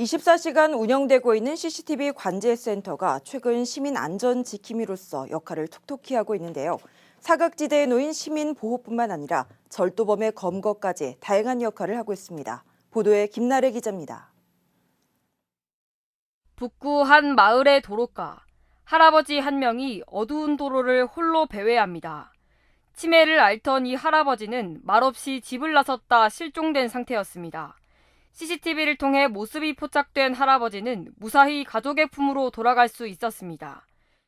24시간 운영되고 있는 CCTV 관제센터가 최근 시민 안전 지킴이로서 역할을 톡톡히 하고 있는데요. 사각지대에 놓인 시민 보호뿐만 아니라 절도범의 검거까지 다양한 역할을 하고 있습니다. 보도에 김나래 기자입니다. 북구 한 마을의 도로가 할아버지 한 명이 어두운 도로를 홀로 배회합니다. 치매를 앓던 이 할아버지는 말없이 집을 나섰다 실종된 상태였습니다. CCTV를 통해 모습이 포착된 할아버지는 무사히 가족의 품으로 돌아갈 수 있었습니다.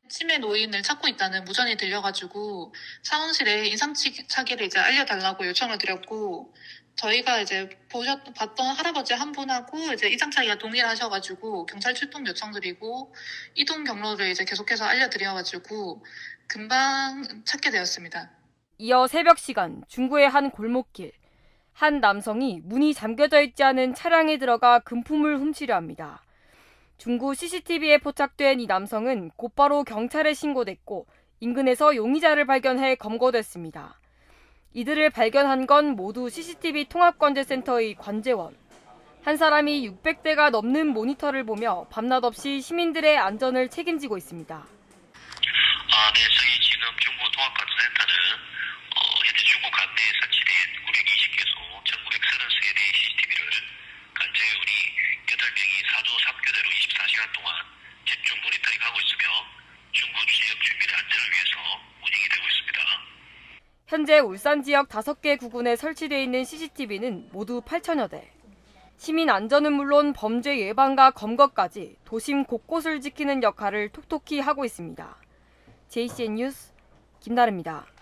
치매 노인을 찾고 있다는 무전이 들려가지고 사원실에 인상착의를 이제 알려달라고 요청을 드렸고 저희가 이제 보셨 봤던 할아버지 한 분하고 이제 이상차기가 동일하셔가지고 경찰 출동 요청드리고 이동 경로를 이제 계속해서 알려드려가지고 금방 찾게 되었습니다. 이어 새벽 시간 중구의 한 골목길 한 남성이 문이 잠겨져 있지 않은 차량에 들어가 금품을 훔치려 합니다. 중구 CCTV에 포착된 이 남성은 곧바로 경찰에 신고됐고 인근에서 용의자를 발견해 검거됐습니다. 이들을 발견한 건 모두 CCTV 통합관제센터의 관제원. 한 사람이 600대가 넘는 모니터를 보며 밤낮 없이 시민들의 안전을 책임지고 있습니다. 아, 네, 저희 지금 중구 통합관제센터는 어, 현재 중구 관내에 설치된 920개소 1930세대 CCTV를 간제의 우리 8명이 사조 3교대로 24시간 동안 집중 모니터링하고 있으며 중구 지역 주민의 안전을 위해서 운영이 되고 있습니다. 현재 울산 지역 5개 구군에 설치되어 있는 CCTV는 모두 8천여 대. 시민 안전은 물론 범죄 예방과 검거까지 도심 곳곳을 지키는 역할을 톡톡히 하고 있습니다. JCN 뉴스 김나래입니다.